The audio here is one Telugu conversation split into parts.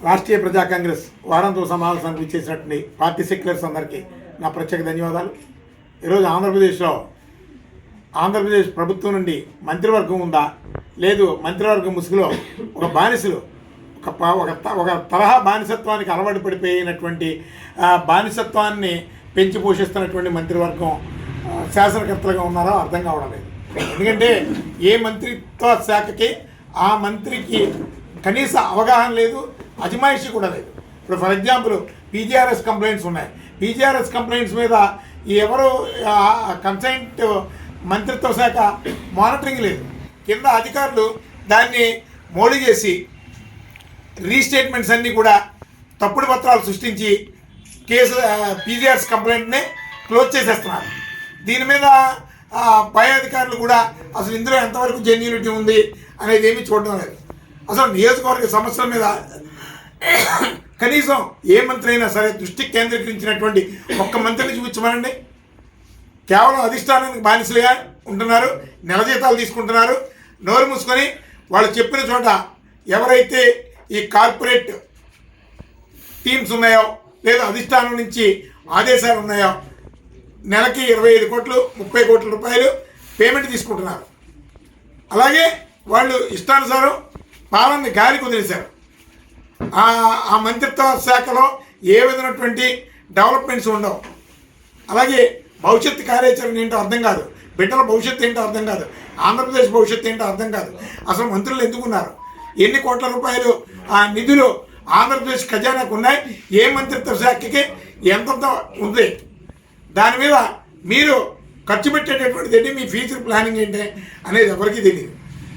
రాష్ట్రీయ ప్రజా కాంగ్రెస్ వారంతో సమావేశానికి ఇచ్చేసినటువంటి పార్టీ సెక్యులర్స్ అందరికీ నా ప్రత్యేక ధన్యవాదాలు. ఈరోజు ఆంధ్రప్రదేశ్లో ఆంధ్రప్రదేశ్ ప్రభుత్వం నుండి మంత్రివర్గం ఉందా? లేదు మంత్రివర్గం ముసుగులో ఒక బానిసలు ఒక ఒక త- ఒక తరహా బానిసత్వానికి అలవాటు పడిపోయినటువంటి బానిసత్వాన్ని పెంచి పోషిస్తున్నటువంటి మంత్రివర్గం శాసనకర్తలుగా ఉన్నారో అర్థం కావడం లేదు. ఎందుకంటే ఏ మంత్రిత్వ శాఖకి ఆ మంత్రికి కనీస అవగాహన లేదు అజమాయిషి కూడా లేదు. ఇప్పుడు ఫర్ ఎగ్జాంపుల్ పీజీఆర్ఎస్ కంప్లైంట్స్ ఉన్నాయి. పీజీఆర్ఎస్ కంప్లైంట్స్ మీద ఎవరు కన్సైంట్ మంత్రిత్వ శాఖ మానిటరింగ్ లేదు. కింద అధికారులు దాన్ని మోడీ చేసి రీస్టేట్మెంట్స్ అన్నీ కూడా తప్పుడు పత్రాలు సృష్టించి కేసు పీజీఆర్ఎస్ కంప్లైంట్ని క్లోజ్ చేసేస్తున్నారు. దీని మీద పై అధికారులు కూడా అసలు ఇందులో ఎంతవరకు జెన్యునిటీ ఉంది అనేది ఏమీ చూడడం లేదు. అసలు నియోజకవర్గ సమస్యల మీద కనీసం ఏ మంత్రి అయినా సరే దృష్టి కేంద్రీకరించినటువంటి ఒక్క మంత్రిని చూపించమనండి. కేవలం అధిష్టానానికి బానిసలుగా ఉంటున్నారు నెల జీతాలు తీసుకుంటున్నారు. నోరు మూసుకొని వాళ్ళు చెప్పిన చోట ఎవరైతే ఈ కార్పొరేట్ టీమ్స్ ఉన్నాయో లేదా అధిష్టానం నుంచి ఆదేశాలు ఉన్నాయో నెలకి ఇరవై ఐదు కోట్లు ముప్పై కోట్ల రూపాయలు పేమెంట్ తీసుకుంటున్నారు. అలాగే వాళ్ళు ఇష్టానుసారం పాలనని గాలి కుదిరేశారు ఆ మంత్రిత్వ శాఖలో ఏ విధమైనటువంటి డెవలప్మెంట్స్ ఉండవు. అలాగే భవిష్యత్తు కార్యాచరణ ఏంటో అర్థం కాదు. బిడ్డల భవిష్యత్తు ఏంటో అర్థం కాదు. ఆంధ్రప్రదేశ్ భవిష్యత్తు ఏంటో అర్థం కాదు. అసలు మంత్రులు ఎందుకున్నారు ఎన్ని కోట్ల రూపాయలు ఆ నిధులు ఆంధ్రప్రదేశ్ ఖజానాకు ఉన్నాయి? ఏ మంత్రిత్వ శాఖకి ఎంతంత ఉంది? దాని మీద మీరు ఖర్చు పెట్టేటటువంటిది ఏంటి? మీ ఫ్యూచర్ ప్లానింగ్ ఏంటి? అనేది ఎవరికీ తెలియదు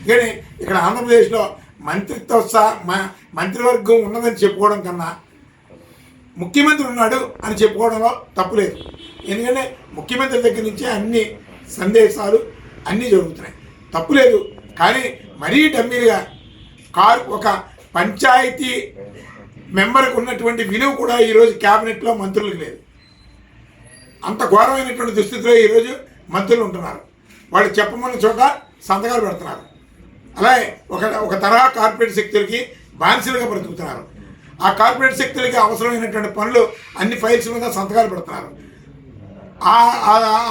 కానీ ఇక్కడ ఆంధ్రప్రదేశ్లో మంత్రిత్వ మ- మంత్రివర్గం ఉన్నదని చెప్పుకోవడం కన్నా ముఖ్యమంత్రి ఉన్నాడు అని చెప్పుకోవడంలో తప్పులేదు ఎందుకంటే ముఖ్యమంత్రి దగ్గర నుంచే అన్ని సందేశాలు అన్నీ జరుగుతున్నాయి. తప్పులేదు కానీ మరీ డమ్మీలుగా కారు ఒక పంచాయతీ మెంబర్కి ఉన్నటువంటి విలువ కూడా ఈరోజు క్యాబినెట్లో మంత్రులకు లేదు. అంత ఘోరమైనటువంటి దుస్థితిలో ఈరోజు మంత్రులు ఉంటున్నారు. వాళ్ళు చెప్పమన్న చోట సంతకాలు పెడుతున్నారు. అలాగే ఒక ఒక తరహా కార్పొరేట్ శక్తులకి బానిసలుగా బ్రతుకుతున్నారు. ఆ కార్పొరేట్ శక్తులకి అవసరమైనటువంటి పనులు అన్ని ఫైల్స్ మీద సంతకాలు పెడుతున్నారు. ఆ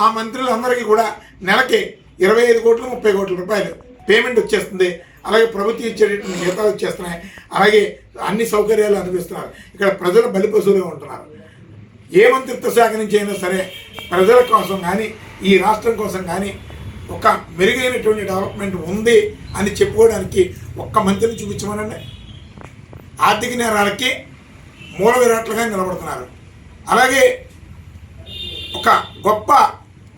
ఆ- మంత్రులందరికీ కూడా నెలకి ఇరవై ఐదు కోట్లు ముప్పై కోట్ల రూపాయలు పేమెంట్ వచ్చేస్తుంది. అలాగే ప్రభుత్వం ఇచ్చేటటువంటి జీతాలు వచ్చేస్తున్నాయి. అలాగే అన్ని సౌకర్యాలు అనిపిస్తున్నారు ఇక్కడ ప్రజలు బలిపశువులుగా ఉంటున్నారు. ఏ మంత్రిత్వ శాఖ నుంచి అయినా సరే ప్రజల కోసం కానీ ఈ రాష్ట్రం కోసం కానీ ఒక మెరుగైనటువంటి డెవలప్మెంట్ ఉంది అని చెప్పుకోవడానికి ఒక్క మంత్రిని చూపించమనండి. ఆర్థిక నేరాలకి మూల విరాట్లుగా నిలబడుతున్నారు. అలాగే ఒక గొప్ప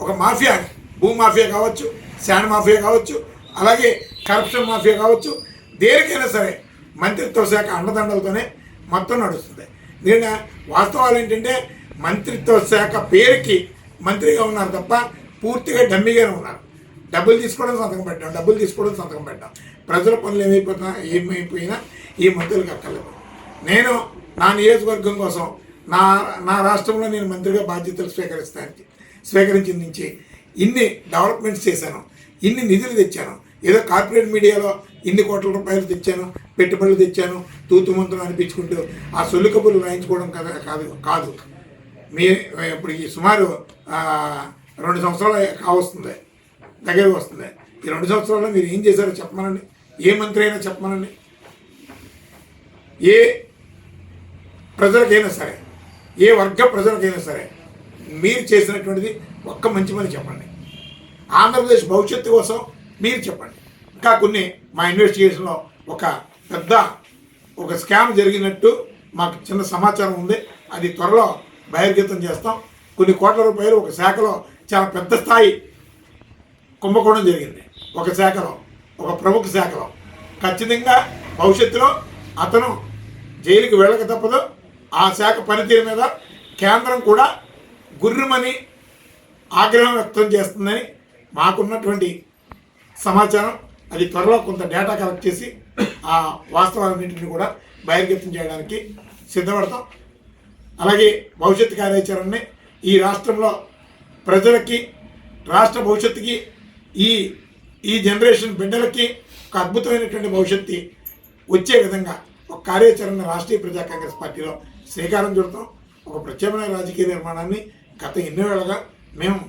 ఒక మాఫియా భూ మాఫియా కావచ్చు శాండ్ మాఫియా కావచ్చు అలాగే కరప్షన్ మాఫియా కావచ్చు దేనికైనా సరే మంత్రిత్వ శాఖ అండదండలతోనే మొత్తం నడుస్తుంది. దీని వాస్తవాలు ఏంటంటే మంత్రిత్వ శాఖ పేరుకి మంత్రిగా ఉన్నారు తప్ప పూర్తిగా డమ్మిగానే ఉన్నారు. డబ్బులు తీసుకోవడం సంతకం పెట్టాం డబ్బులు తీసుకోవడం సంతకం పెట్టాం. ప్రజల పనులు ఏమైపోతున్నా ఏమైపోయినా ఈ మంత్రులకు అక్కర్లేదు. నేను నా నియోజకవర్గం కోసం నా నా రాష్ట్రంలో నేను మంత్రిగా బాధ్యతలు స్వీకరిస్తానికి స్వీకరించిన నుంచి ఇన్ని డెవలప్మెంట్స్ చేశాను ఇన్ని నిధులు తెచ్చాను. ఏదో కార్పొరేట్ మీడియాలో ఇన్ని కోట్ల రూపాయలు తెచ్చాను పెట్టుబడులు తెచ్చాను తూతు మంత్రం అనిపించుకుంటూ ఆ సొల్లు కబుర్లు రాయించుకోవడం కదా కాదు కాదు. మీ ఇప్పుడు ఈ సుమారు రెండు సంవత్సరాలు కావస్తుంది. దగ్గరకు వస్తుంది. ఈ రెండు సంవత్సరాల్లో మీరు ఏం చేశారో చెప్పమనండి. ఏ మంత్రి అయినా చెప్పమనండి. ఏ ప్రజలకైనా సరే ఏ వర్గ ప్రజలకైనా సరే మీరు చేసినటువంటిది ఒక్క మంచి పని చెప్పండి. ఆంధ్రప్రదేశ్ భవిష్యత్తు కోసం మీరు చెప్పండి. ఇంకా కొన్ని మా ఇన్వెస్టిగేషన్లో ఒక పెద్ద ఒక స్కామ్ జరిగినట్టు మాకు చిన్న సమాచారం ఉంది. అది త్వరలో బహిర్గతం చేస్తాం. కొన్ని కోట్ల రూపాయలు ఒక శాఖలో చాలా పెద్ద స్థాయి కుంభకోణం జరిగింది. ఒక శాఖలో ఒక ప్రముఖ శాఖలో. ఖచ్చితంగా భవిష్యత్తులో అతను జైలుకి వెళ్ళక తప్పదు. ఆ శాఖ పనితీరు మీద కేంద్రం కూడా గుర్రుమని ఆగ్రహం వ్యక్తం చేస్తుందని మాకున్నటువంటి సమాచారం. అది త్వరలో కొంత డేటా కలెక్ట్ చేసి ఆ వాస్తవాలన్నింటినీ కూడా బహిర్గతం చేయడానికి సిద్ధపడతాం. అలాగే భవిష్యత్తు కార్యాచరణని ఈ రాష్ట్రంలో ప్రజలకి రాష్ట్ర భవిష్యత్తుకి ఈ ఈ జనరేషన్ బిడ్డలకి ఒక అద్భుతమైనటువంటి భవిష్యత్తు వచ్చే విధంగా ఒక కార్యాచరణ రాష్ట్రీయ ప్రజా కాంగ్రెస్ పార్టీలో శ్రీకారం చుడతాం. ఒక ప్రత్యామ్నాయ రాజకీయ నిర్మాణాన్ని గత ఎన్నో మేము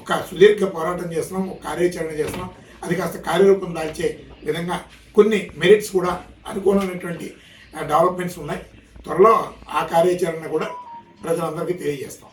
ఒక సుదీర్ఘ పోరాటం చేస్తున్నాం ఒక కార్యాచరణ చేస్తున్నాం. అది కాస్త కార్యరూపం దాల్చే విధంగా కొన్ని మెరిట్స్ కూడా అనుకూలమైనటువంటి డెవలప్మెంట్స్ ఉన్నాయి. త్వరలో ఆ కార్యాచరణ కూడా ప్రజలందరికీ తెలియజేస్తాం.